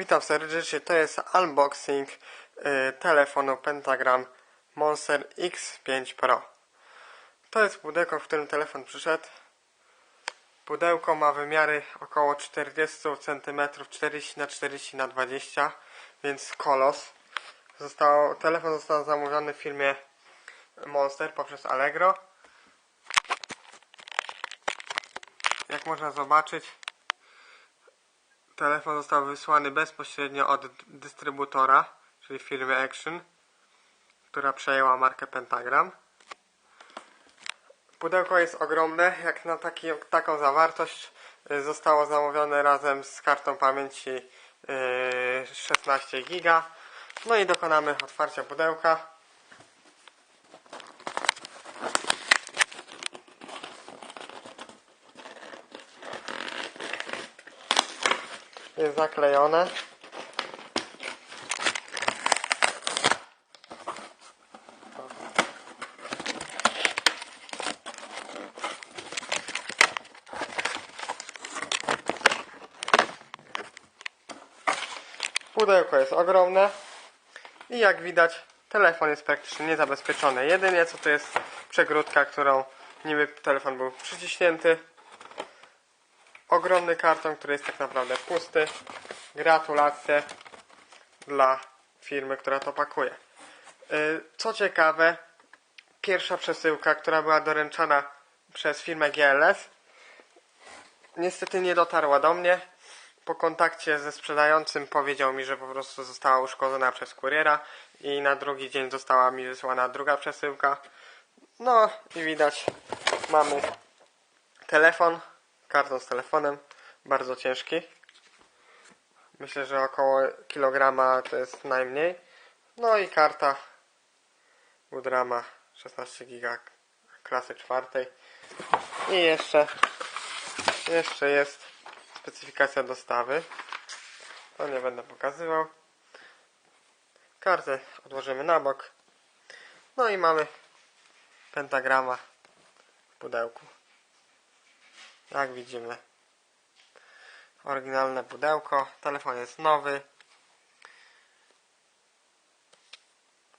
Witam serdecznie, to jest unboxing y, telefonu Pentagram Monster X5 Pro. To jest pudełko, w którym telefon przyszedł. Pudełko ma wymiary około 40 cm, 40 na 40 na 20 więc kolos. Telefon został zamówiony w firmie Monster poprzez Allegro. Jak można zobaczyć, Telefon został wysłany bezpośrednio od dystrybutora, czyli firmy Action, która przejęła markę Pentagram. Pudełko jest ogromne, jak na taki, taką zawartość y, zostało zamówione razem z kartą pamięci y, 16 GB. No i dokonamy otwarcia pudełka. Zaklejone. Pudełko jest ogromne i jak widać telefon jest praktycznie niezabezpieczony. Jedynie co to jest przegródka, którą niby telefon był przyciśnięty. Ogromny karton, który jest tak naprawdę pusty. Gratulacje dla firmy, która to pakuje. Y, Co ciekawe, pierwsza przesyłka, która była doręczana przez firmę GLS, niestety nie dotarła do mnie. Po kontakcie ze sprzedającym powiedział mi, że po prostu została uszkodzona przez kuriera i na drugi dzień została mi wysłana druga przesyłka. No i widać, mamy telefon, karton z telefonem, bardzo ciężki. Myślę, że około kilograma to jest najmniej. No i karta Woodrama 16 giga klasy czwartej. I jeszcze, jeszcze jest specyfikacja dostawy. To nie będę pokazywał. Kartę odłożymy na bok. No i mamy pentagrama w pudełku. Jak widzimy, oryginalne pudełko. Telefon jest nowy.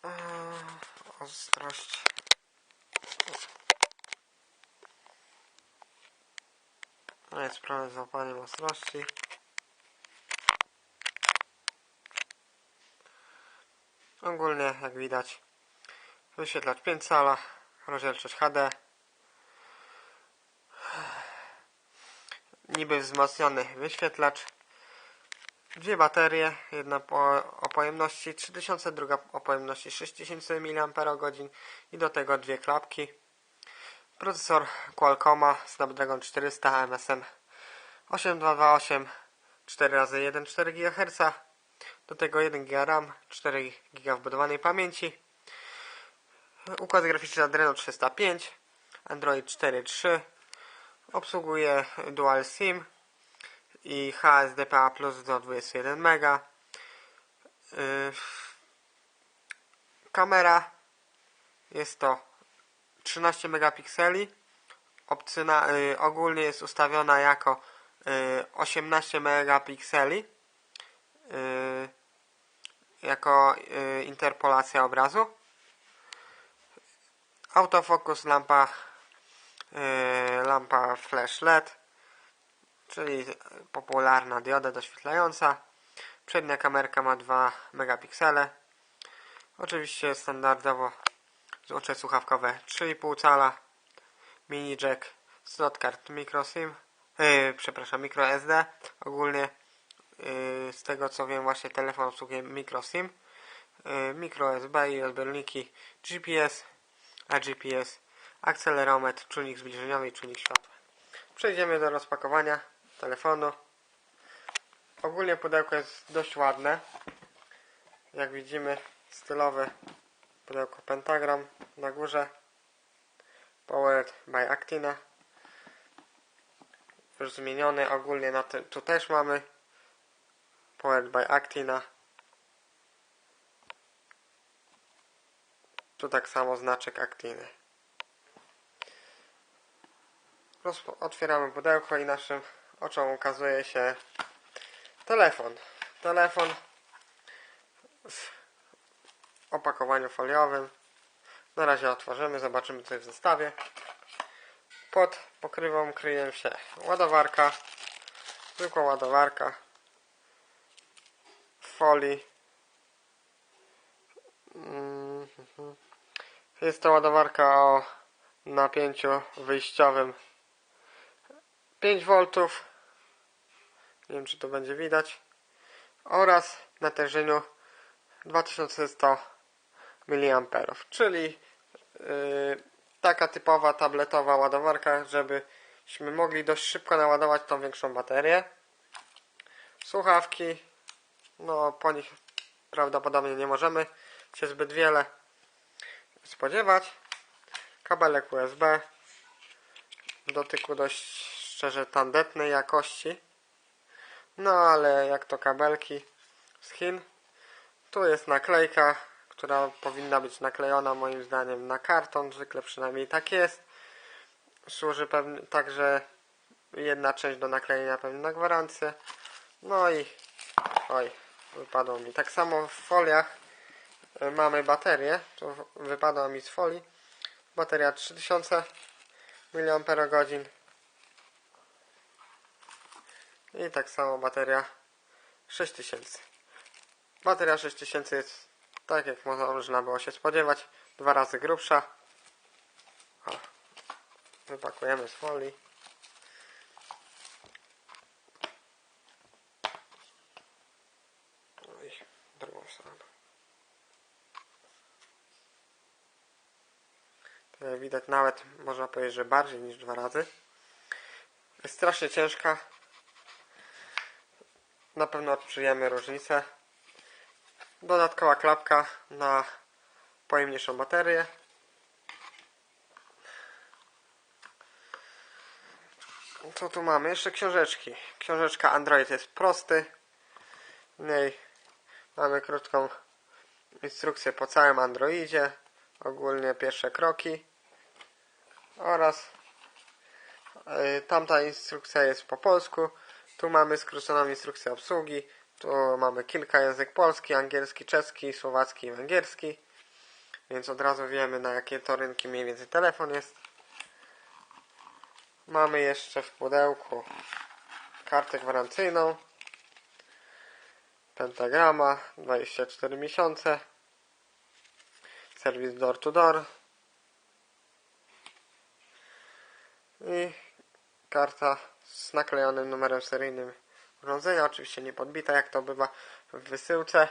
Eee, Ostrość. No jest problem z łapaniem ostrości. Ogólnie, jak widać, wyświetlacz 5 cala, rozdzielczość HD. Niby wzmocniony wyświetlacz. Dwie baterie, jedna o pojemności 3000, druga o pojemności 6000 mAh i do tego dwie klapki. Procesor Qualcomma Snapdragon 400 MSM 8228 4 razy 1 4 GHz. Do tego 1 GB RAM, 4 GB wbudowanej pamięci. Układ graficzny Adreno 305, Android 4.3. Obsługuje Dual SIM i HSDPA Plus do 21 MB. Yy, kamera jest to 13 megapikseli. Opcyna, y, ogólnie jest ustawiona jako y, 18 megapikseli y, jako y, interpolacja obrazu. Autofokus lampa y, lampa flash LED czyli popularna dioda doświetlająca. Przednia kamerka ma 2 megapiksele. Oczywiście standardowo złącze słuchawkowe 3,5 cala, mini jack, slot kart microSIM, yy, przepraszam, microSD. Ogólnie yy, z tego co wiem właśnie telefon obsługuje microSIM, yy, micro USB i odbiorniki GPS, a GPS, akcelerometr, czujnik zbliżeniowy i czujnik światła. Przejdziemy do rozpakowania telefonu. Ogólnie pudełko jest dość ładne. Jak widzimy stylowe pudełko Pentagram na górze Powered by Actina już zmieniony ogólnie na tym tu też mamy Powered by Actina tu tak samo znaczek Actiny otwieramy pudełko i naszym oczom ukazuje się telefon telefon w opakowaniu foliowym. Na razie otworzymy, zobaczymy co jest w zestawie. Pod pokrywą kryje się ładowarka, zwykła ładowarka w folii. Mhm. Jest to ładowarka o napięciu wyjściowym 5 V. Nie wiem czy to będzie widać. Oraz natężeniu 2100 mA, czyli yy, taka typowa tabletowa ładowarka, żebyśmy mogli dość szybko naładować tą większą baterię. Słuchawki, no po nich prawdopodobnie nie możemy się zbyt wiele spodziewać. Kabelek USB dotyku dość szczerze tandetnej jakości. No ale jak to kabelki z Chin. Tu jest naklejka, która powinna być naklejona moim zdaniem na karton, zwykle przynajmniej tak jest. Służy pewnie także jedna część do naklejenia pewnie na gwarancję. No i oj, wypadło mi. Tak samo w foliach y, mamy baterię, tu wypadła mi z folii. Bateria 3000 mAh. I tak samo bateria 6000. Bateria 6000 jest tak jak można było się spodziewać, dwa razy grubsza. O, wypakujemy z folii. No i drugą stronę. To jak widać nawet można powiedzieć, że bardziej niż dwa razy. Jest strasznie ciężka. Na pewno odczujemy różnicę. Dodatkowa klapka na pojemniejszą baterię. Co tu mamy? Jeszcze książeczki. Książeczka Android jest prosty. W niej mamy krótką instrukcję po całym Androidzie. Ogólnie pierwsze kroki. Oraz y, tamta instrukcja jest po polsku. Tu mamy skróconą instrukcję obsługi. Tu mamy kilka język polski, angielski, czeski, słowacki i węgierski. Więc od razu wiemy na jakie to rynki mniej więcej telefon jest. Mamy jeszcze w pudełku kartę gwarancyjną. Pentagrama 24 miesiące. Serwis door to door. I karta z naklejonym numerem seryjnym urządzenia, oczywiście nie podbita jak to bywa w wysyłce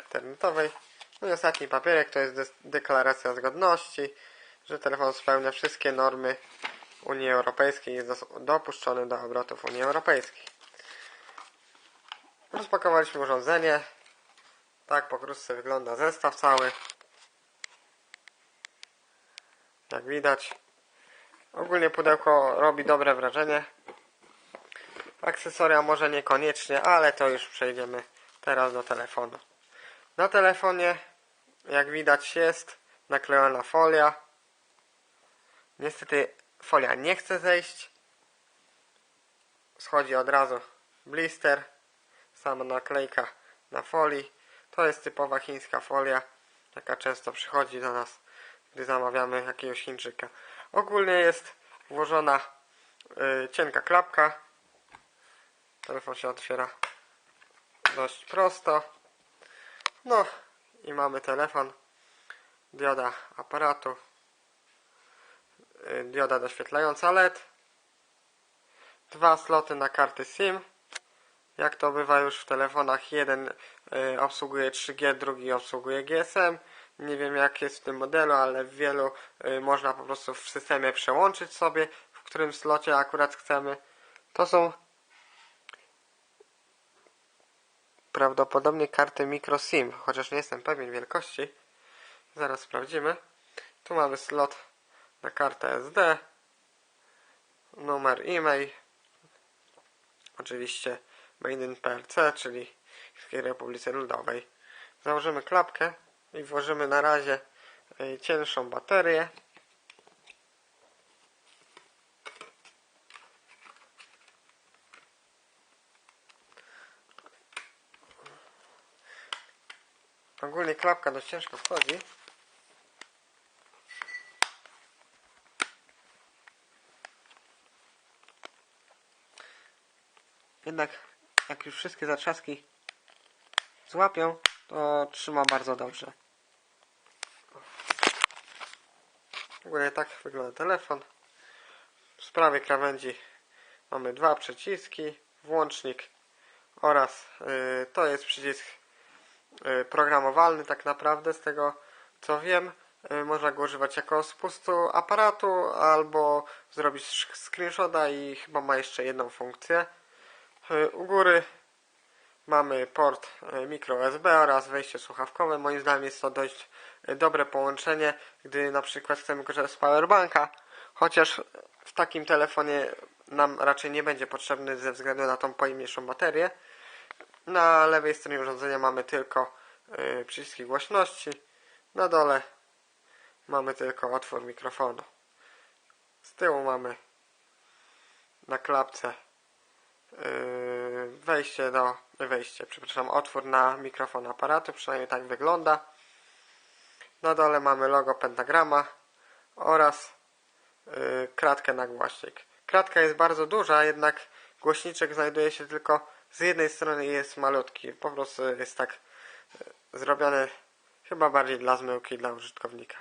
internetowej. No i ostatni papierek to jest deklaracja zgodności, że telefon spełnia wszystkie normy Unii Europejskiej i jest dopuszczony do obrotów Unii Europejskiej. Rozpakowaliśmy urządzenie. Tak pokrótce wygląda zestaw cały. Jak widać. Ogólnie pudełko robi dobre wrażenie. Akcesoria może niekoniecznie, ale to już przejdziemy teraz do telefonu. Na telefonie, jak widać, jest naklejona folia. Niestety folia nie chce zejść. Schodzi od razu blister. Sama naklejka na folii. To jest typowa chińska folia, jaka często przychodzi do nas, gdy zamawiamy jakiegoś Chińczyka. Ogólnie jest włożona y, cienka klapka Telefon się otwiera dość prosto. No i mamy telefon, dioda aparatu, y, dioda doświetlająca LED, dwa sloty na karty SIM. Jak to bywa już w telefonach, jeden y, obsługuje 3G, drugi obsługuje GSM. Nie wiem jak jest w tym modelu, ale w wielu y, można po prostu w systemie przełączyć sobie, w którym slocie akurat chcemy. To są prawdopodobnie kartę microSIM, chociaż nie jestem pewien wielkości. Zaraz sprawdzimy. Tu mamy slot na kartę SD, numer e-mail, oczywiście Made in PLC, czyli Chińskiej Republice Ludowej. Założymy klapkę i włożymy na razie e, cięższą baterię. Ogólnie klapka dość ciężko wchodzi. Jednak jak już wszystkie zatrzaski złapią, to trzyma bardzo dobrze. Ogólnie tak wygląda telefon. W prawej krawędzi mamy dwa przyciski, włącznik oraz y, to jest przycisk programowalny tak naprawdę z tego co wiem. Y, można go używać jako spustu aparatu albo zrobić screenshota i chyba ma jeszcze jedną funkcję. Y, U góry mamy port micro USB oraz wejście słuchawkowe. Moim zdaniem jest to dość dobre połączenie, gdy na przykład chcemy korzystać z powerbanka, chociaż w takim telefonie nam raczej nie będzie potrzebny ze względu na tą pojemniejszą baterię. Na lewej stronie urządzenia mamy tylko y, przyciski głośności. Na dole mamy tylko otwór mikrofonu. Z tyłu mamy na klapce yy, wejście do wejście, przepraszam, otwór na mikrofon aparatu, przynajmniej tak wygląda. Na dole mamy logo pentagrama oraz yy, kratkę na głośnik. Kratka jest bardzo duża, jednak głośniczek znajduje się tylko z jednej strony jest malutki. Po prostu jest tak yy, zrobiony chyba bardziej dla zmyłki dla użytkownika.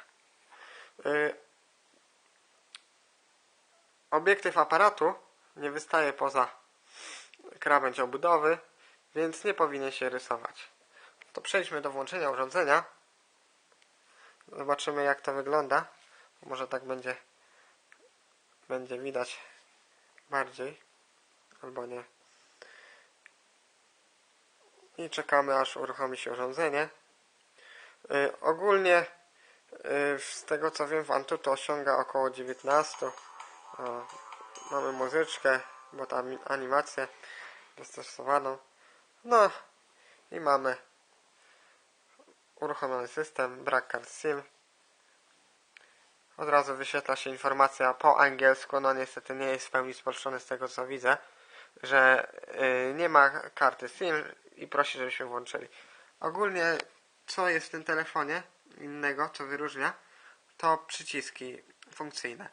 Yy, obiektyw aparatu nie wystaje poza krawędź obudowy, więc nie powinien się rysować. To przejdźmy do włączenia urządzenia. Zobaczymy jak to wygląda. Może tak będzie będzie widać bardziej albo nie. I czekamy aż uruchomi się urządzenie. Yy, ogólnie yy, z tego co wiem Antutu osiąga około 19. O, mamy muzyczkę, bo tam animację dostosowaną. No i mamy uruchomiony system, brak kart SIM. Od razu wyświetla się informacja po angielsku, no niestety nie jest w pełni spolszczony z tego co widzę, że y, nie ma karty SIM i prosi, żebyśmy włączyli. Ogólnie co jest w tym telefonie innego, co wyróżnia, to przyciski funkcyjne.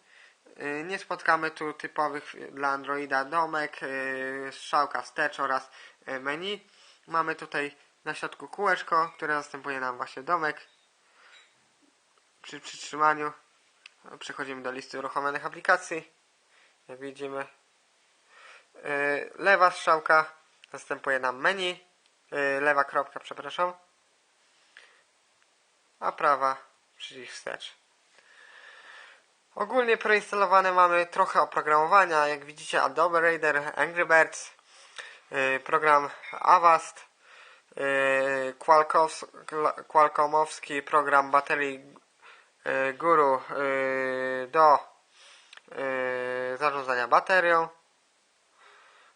Y, Nie spotkamy tu typowych dla Androida domek, y, strzałka wstecz oraz menu. Mamy tutaj na środku kółeczko, które zastępuje nam właśnie domek. Przy przytrzymaniu przechodzimy do listy uruchomionych aplikacji. Jak widzimy, lewa strzałka zastępuje nam menu, y, lewa kropka, przepraszam, a prawa przycisk wstecz. Ogólnie preinstalowane mamy trochę oprogramowania, jak widzicie Adobe Reader, Angry Birds, yy, program Avast, Qualcommowski program baterii Guru do zarządzania baterią.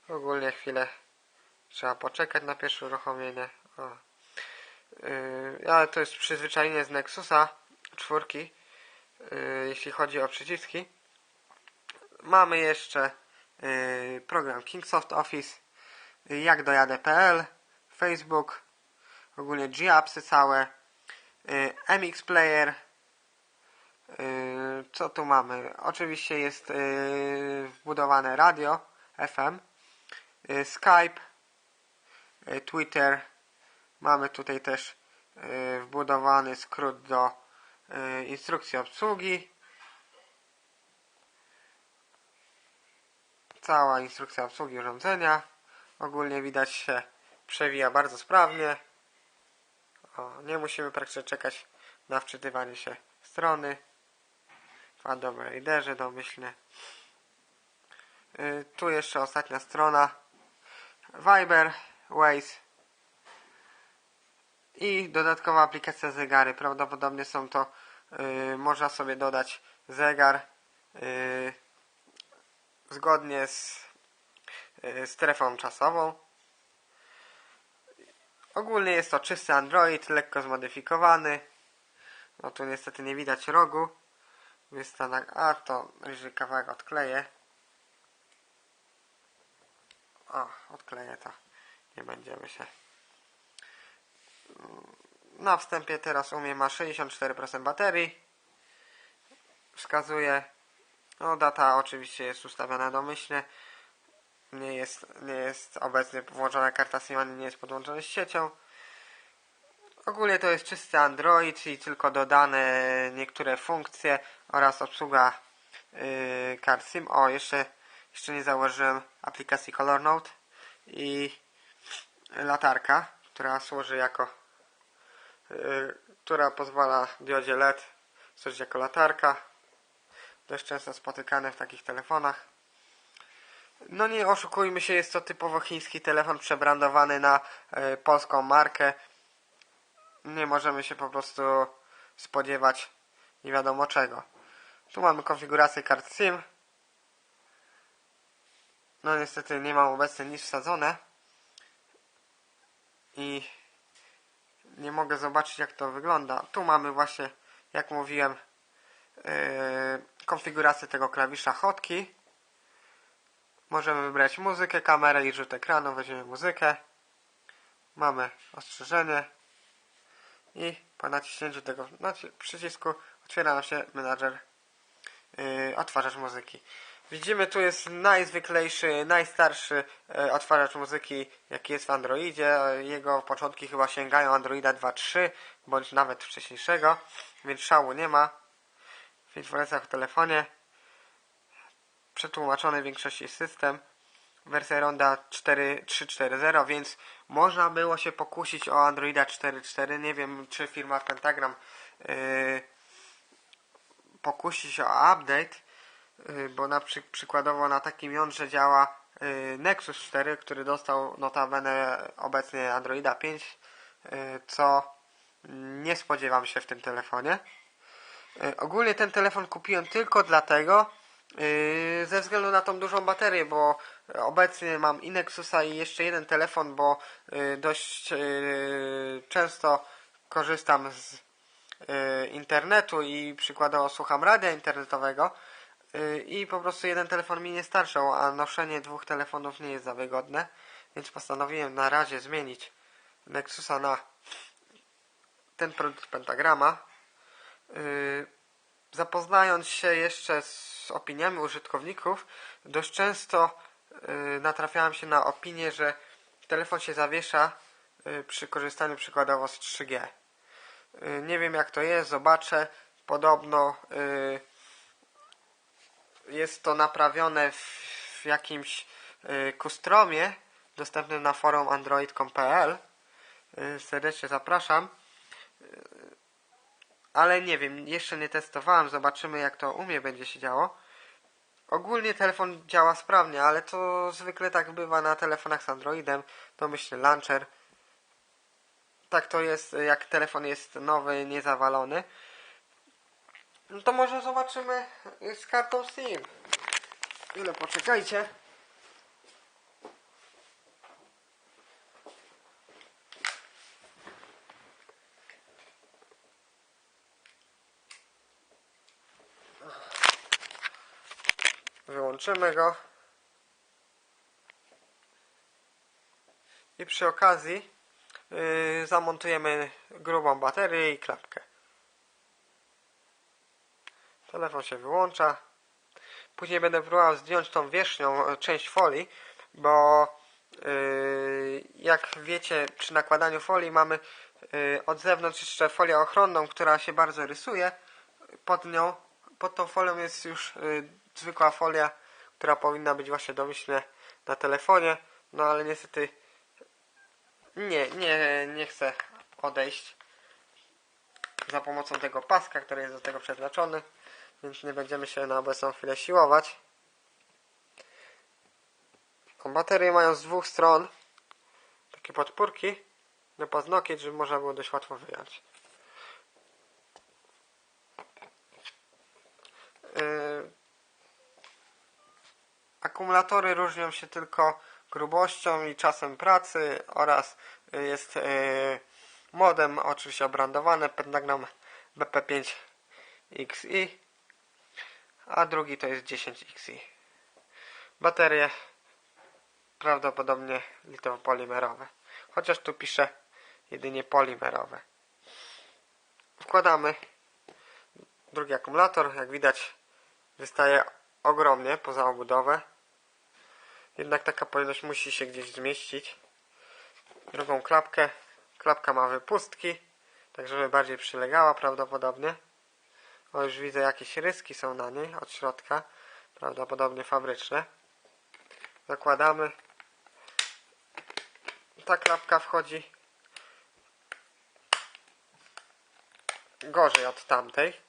Ogólnie chwilę trzeba poczekać na pierwsze uruchomienie. Yy, ale to jest przyzwyczajenie z Nexusa czwórki yy, jeśli chodzi o przyciski. Mamy jeszcze yy, program Kingsoft Office, yy, jak dojadę.pl, Facebook, ogólnie G-Appsy całe, yy, MX Player. Yy, co tu mamy? Oczywiście jest wbudowane radio FM, Skype, yy, Twitter. Mamy tutaj też yy, wbudowany skrót do instrukcji obsługi. Cała instrukcja obsługi urządzenia. Ogólnie widać się przewija bardzo sprawnie. O, nie musimy praktycznie czekać na wczytywanie się strony. W Adobe Readerze domyślnie. Tu jeszcze ostatnia strona. Viber, Waze i dodatkowa aplikacja zegary. Prawdopodobnie są to, yy, można sobie dodać zegar yy, zgodnie z yy, strefą czasową. Ogólnie jest to czysty Android, lekko zmodyfikowany. No tu niestety nie widać rogu. Jest to na... A to jeżeli kawałek odkleję. O, odkleję to. Nie będziemy się na wstępie teraz u mnie ma 64% baterii. Wskazuje. No data oczywiście jest ustawiona domyślnie. Nie jest, nie jest obecnie włączona karta SIM, ani nie jest podłączona z siecią. Ogólnie to jest czysty Android i tylko dodane niektóre funkcje oraz obsługa yy, kart SIM. O, jeszcze, jeszcze nie założyłem aplikacji Color Note i latarka, która służy jako yy, która pozwala diodzie LED służyć jako latarka. Dość często spotykane w takich telefonach. No nie oszukujmy się, jest to typowo chiński telefon przebrandowany na y, polską markę. Nie możemy się po prostu spodziewać nie wiadomo czego. Tu mamy konfigurację kart SIM. No niestety nie mam obecnie nic wsadzone. I nie mogę zobaczyć jak to wygląda. Tu mamy właśnie, jak mówiłem, yy, konfigurację tego klawisza hotkey. Możemy wybrać muzykę, kamerę i rzut ekranu. Weźmiemy muzykę. Mamy ostrzeżenie. I po naciśnięciu tego przycisku otwiera nam się menadżer yy, odtwarzacz muzyki. Widzimy tu jest najzwyklejszy, najstarszy odtwarzacz muzyki jaki jest w Androidzie. Jego początki chyba sięgają Androida 2.3 bądź nawet wcześniejszego, więc szału nie ma. W informacjach w telefonie przetłumaczony w większości system. Wersja Ronda 4.3.4.0, więc można było się pokusić o Androida 4.4. Nie wiem, czy firma Pentagram yy, pokusi się o update, bo na przy, przykładowo na takim jądrze działa yy, Nexus 4, który dostał notabene obecnie Androida 5, yy, co nie spodziewam się w tym telefonie. Ogólnie ten telefon kupiłem tylko dlatego, ze względu na tą dużą baterię, bo obecnie mam i Nexusa i jeszcze jeden telefon, bo dość często korzystam z internetu i przykładowo słucham radia internetowego i po prostu jeden telefon mi nie starczał, a noszenie dwóch telefonów nie jest za wygodne, więc postanowiłem na razie zmienić Nexusa na ten produkt Pentagrama. Yy, zapoznając się jeszcze z opiniami użytkowników, dość często yy, natrafiałem się na opinię, że telefon się zawiesza przy korzystaniu przykładowo z 3G. Yy, nie wiem jak to jest, zobaczę. Podobno jest to naprawione w, jakimś yy, kustromie dostępnym na forum android.pl. Yy, serdecznie zapraszam ale nie wiem, jeszcze nie testowałem, zobaczymy jak to u mnie będzie się działo. Ogólnie telefon działa sprawnie, ale to zwykle tak bywa na telefonach z Androidem, myślę launcher. Tak to jest, jak telefon jest nowy, niezawalony. No to może zobaczymy z kartą SIM. Chwilę poczekajcie. Wyłączymy go. I przy okazji yy, zamontujemy grubą baterię i klapkę. Telefon się wyłącza. Później będę próbował zdjąć tą wierzchnią e, część folii, bo yy, jak wiecie przy nakładaniu folii mamy yy, od zewnątrz jeszcze folię ochronną, która się bardzo rysuje. Pod nią, pod tą folią jest już zwykła folia, która powinna być właśnie domyślnie na telefonie, no ale niestety nie, nie, nie chcę odejść za pomocą tego paska, który jest do tego przeznaczony, więc nie będziemy się na obecną chwilę siłować. Baterie mają z dwóch stron takie podpórki do paznokieć, żeby można było dość łatwo wyjąć. Yy, Akumulatory różnią się tylko grubością i czasem pracy oraz jest yy, modem oczywiście obrandowany Pentagram BP5XI a drugi to jest 10XI baterie prawdopodobnie litowo-polimerowe chociaż tu pisze jedynie polimerowe Wkładamy drugi akumulator. Jak widać wystaje ogromnie poza obudowę. Jednak taka pojemność musi się gdzieś zmieścić. Drugą klapkę. Klapka ma wypustki, tak żeby bardziej przylegała prawdopodobnie. Już widzę jakieś ryski są na niej od środka. Prawdopodobnie fabryczne. Zakładamy. Ta klapka wchodzi gorzej od tamtej.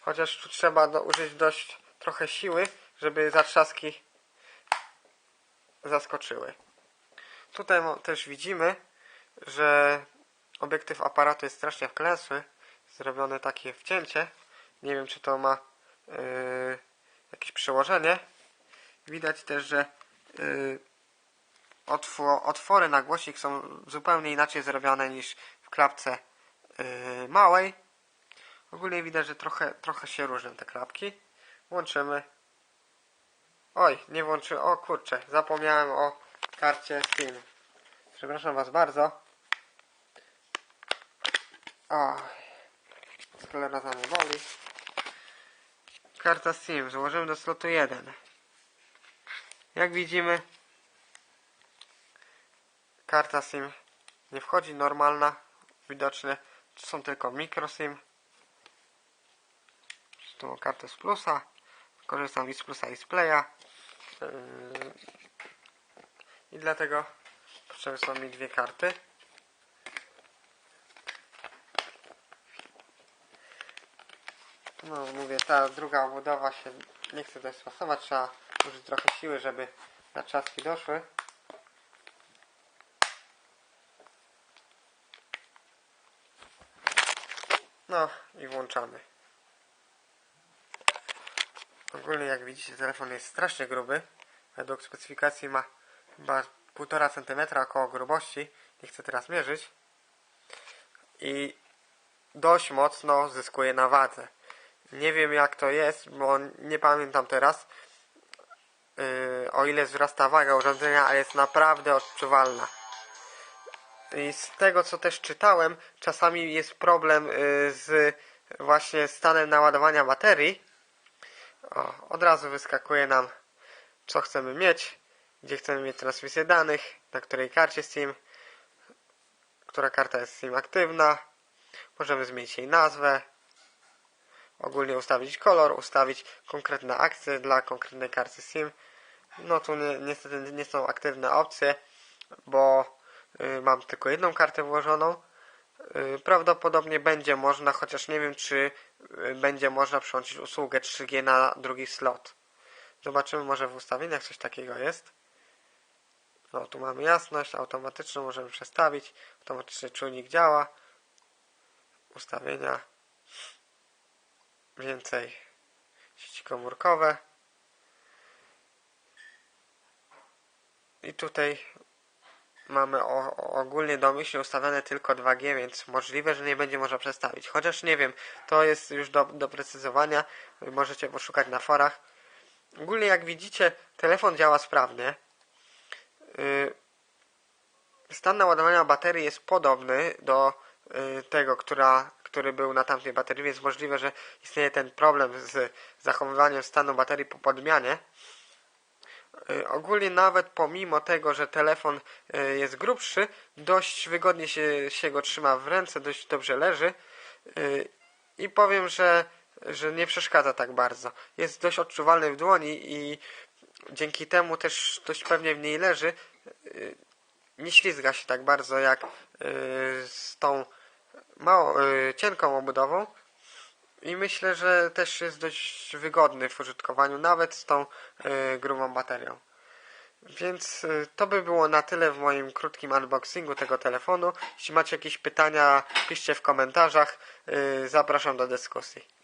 Chociaż tu trzeba do, użyć dość trochę siły, żeby zatrzaski zaskoczyły. Tutaj też widzimy, że obiektyw aparatu jest strasznie wklęsły. Zrobione takie wcięcie. Nie wiem, czy to ma yy, jakieś przełożenie. Widać też, że yy, otwo- otwory na głośnik są zupełnie inaczej zrobione niż w klapce yy, małej. Ogólnie widać, że trochę, trochę się różnią te klapki. Włączymy. Oj, nie włączy. O kurczę, zapomniałem o karcie Steam. Przepraszam Was bardzo. O, skleroza mnie boli. Karta Steam, złożymy do slotu 1. Jak widzimy, karta SIM nie wchodzi normalna. Widocznie są tylko micro SIM. Tu mam kartę z plusa. Korzystam i z plusa i z playa. Yy, I dlatego potrzebne są mi dwie karty. No mówię, ta druga obudowa się nie chce dość stosować. Trzeba użyć trochę siły, żeby natrzaski doszły. No i włączamy. Ogólnie jak widzicie telefon jest strasznie gruby. Według specyfikacji ma chyba 1,5 cm około grubości. Nie chcę teraz mierzyć. I dość mocno zyskuje na wadze. Nie wiem jak to jest, bo nie pamiętam teraz yy, o ile wzrasta waga urządzenia, ale jest naprawdę odczuwalna. I z tego co też czytałem, czasami jest problem yy, z właśnie stanem naładowania baterii. O, od razu wyskakuje nam co chcemy mieć, gdzie chcemy mieć transmisję danych, na której karcie SIM, która karta jest SIM aktywna. Możemy zmienić jej nazwę, ogólnie ustawić kolor, ustawić konkretne akcje dla konkretnej karty SIM. No tu ni niestety nie są aktywne opcje, bo y, mam tylko jedną kartę włożoną. Y, prawdopodobnie będzie można, chociaż nie wiem czy y, będzie można przyłączyć usługę 3G na drugi slot. Zobaczymy, może w ustawieniach coś takiego jest. No, tu mamy jasność automatyczną, możemy przestawić. Automatyczny czujnik działa. Ustawienia. Więcej sieci komórkowe. I tutaj mamy o, ogólnie domyślnie ustawione tylko 2G, więc możliwe, że nie będzie można przestawić. Chociaż nie wiem, to jest już do doprecyzowania. Możecie poszukać na forach. Ogólnie jak widzicie, telefon działa sprawnie. Yy, Stan naładowania baterii jest podobny do yy, tego, która, który był na tamtej baterii, więc możliwe, że istnieje ten problem z zachowywaniem stanu baterii po podmianie. Yy, Ogólnie nawet pomimo tego, że telefon yy, jest grubszy, dość wygodnie się, się go trzyma w ręce, dość dobrze leży Yy, i powiem, że, że nie przeszkadza tak bardzo. Jest dość odczuwalny w dłoni i dzięki temu też dość pewnie w niej leży. Nie ślizga się tak bardzo jak z tą mało, yy, cienką obudową. I myślę, że też jest dość wygodny w użytkowaniu, nawet z tą yy, grubą baterią. Więc y, to by było na tyle w moim krótkim unboxingu tego telefonu. Jeśli macie jakieś pytania, piszcie w komentarzach. Y, Zapraszam do dyskusji.